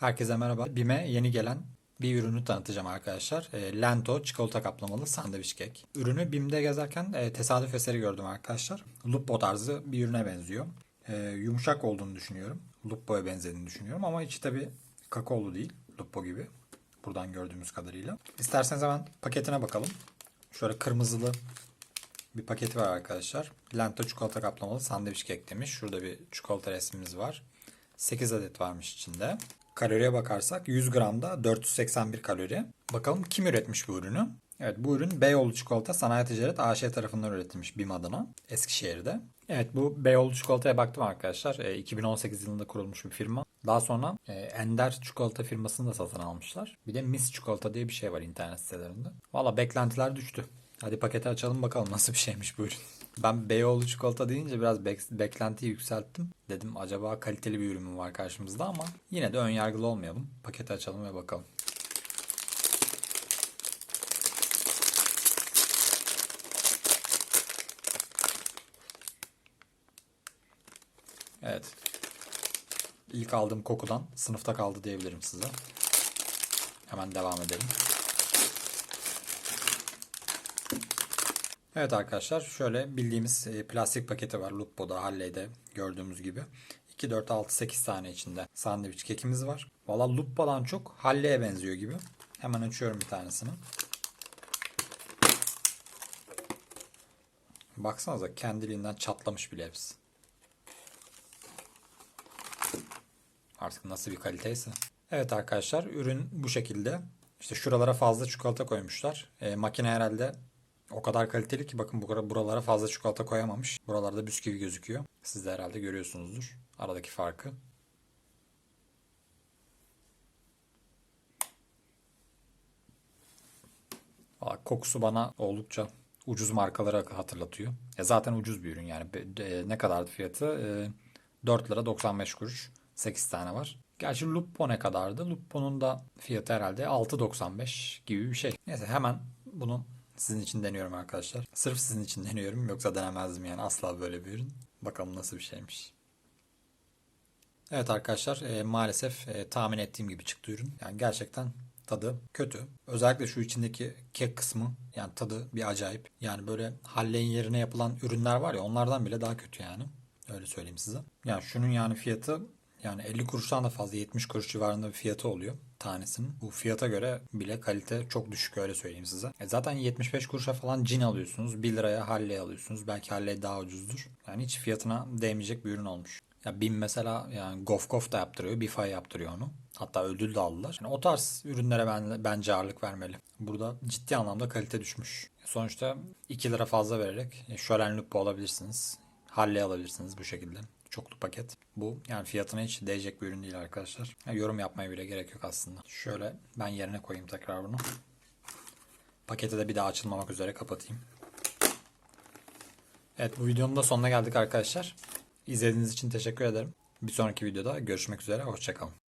Herkese merhaba. BİM'e yeni gelen bir ürünü tanıtacağım arkadaşlar. E, Lento çikolata kaplamalı sandviç kek. Ürünü BİM'de gezerken e, tesadüf eseri gördüm arkadaşlar. Lupo tarzı bir ürüne benziyor. E, yumuşak olduğunu düşünüyorum. Lupo'ya benzediğini düşünüyorum ama içi tabi kakaolu değil. Lupo gibi. Buradan gördüğümüz kadarıyla. İsterseniz hemen paketine bakalım. Şöyle kırmızılı bir paketi var arkadaşlar. Lento çikolata kaplamalı sandviç kek demiş. Şurada bir çikolata resmimiz var. 8 adet varmış içinde. Kaloriye bakarsak 100 gramda 481 kalori. Bakalım kim üretmiş bu ürünü? Evet bu ürün Beyoğlu Çikolata Sanayi Ticaret AŞ tarafından üretilmiş BİM adına Eskişehir'de. Evet bu Beyoğlu Çikolata'ya baktım arkadaşlar. E, 2018 yılında kurulmuş bir firma. Daha sonra e, Ender Çikolata firmasını da satın almışlar. Bir de Miss Çikolata diye bir şey var internet sitelerinde. Valla beklentiler düştü. Hadi paketi açalım bakalım nasıl bir şeymiş bu ürün. Ben Beyoğlu çikolata deyince biraz bek- beklentiyi yükselttim. Dedim acaba kaliteli bir ürün mü var karşımızda ama yine de ön yargılı olmayalım. Paketi açalım ve bakalım. Evet. İlk aldığım kokudan sınıfta kaldı diyebilirim size. Hemen devam edelim. Evet arkadaşlar şöyle bildiğimiz e, plastik paketi var Lupo'da, Halley'de gördüğümüz gibi. 2, 4, 6, 8 tane içinde sandviç kekimiz var. Valla Lupo'dan çok Halley'e benziyor gibi. Hemen açıyorum bir tanesini. Baksanıza kendiliğinden çatlamış bile hepsi. Artık nasıl bir kaliteyse. Evet arkadaşlar ürün bu şekilde. İşte şuralara fazla çikolata koymuşlar. E, makine herhalde o kadar kaliteli ki bakın bu- buralara fazla çikolata koyamamış. Buralarda bisküvi gözüküyor. Siz de herhalde görüyorsunuzdur aradaki farkı. Valla Kokusu bana oldukça ucuz markaları hatırlatıyor. Ya zaten ucuz bir ürün yani. De- Ne kadardı fiyatı? E, 4 lira 95 kuruş. 8 tane var. Gerçi Lupo ne kadardı? Lupo'nun da fiyatı herhalde 6.95 gibi bir şey. Neyse hemen bunu sizin için deniyorum arkadaşlar. Sırf sizin için deniyorum. Yoksa denemezdim yani asla böyle bir ürün. Bakalım nasıl bir şeymiş. Evet arkadaşlar e, maalesef e, tahmin ettiğim gibi çıktı ürün. Yani gerçekten tadı kötü. Özellikle şu içindeki kek kısmı yani tadı bir acayip. Yani böyle halleyin yerine yapılan ürünler var ya onlardan bile daha kötü yani. Öyle söyleyeyim size. Yani şunun yani fiyatı yani 50 kuruştan da fazla 70 kuruş civarında bir fiyatı oluyor tanesinin. Bu fiyata göre bile kalite çok düşük öyle söyleyeyim size. E zaten 75 kuruşa falan cin alıyorsunuz. 1 liraya Halley alıyorsunuz. Belki Halley daha ucuzdur. Yani hiç fiyatına değmeyecek bir ürün olmuş. Ya BİM mesela yani Gof Gof da yaptırıyor. Bify yaptırıyor onu. Hatta ödül de aldılar. Yani o tarz ürünlere ben, bence ağırlık vermeli. Burada ciddi anlamda kalite düşmüş. Sonuçta 2 lira fazla vererek e, Şölen Lupo alabilirsiniz. Halley alabilirsiniz bu şekilde. Çoklu paket. Bu yani fiyatına hiç değecek bir ürün değil arkadaşlar. Yani yorum yapmaya bile gerek yok aslında. Şöyle ben yerine koyayım tekrar bunu. Paketi de bir daha açılmamak üzere kapatayım. Evet bu videonun da sonuna geldik arkadaşlar. İzlediğiniz için teşekkür ederim. Bir sonraki videoda görüşmek üzere. Hoşçakalın.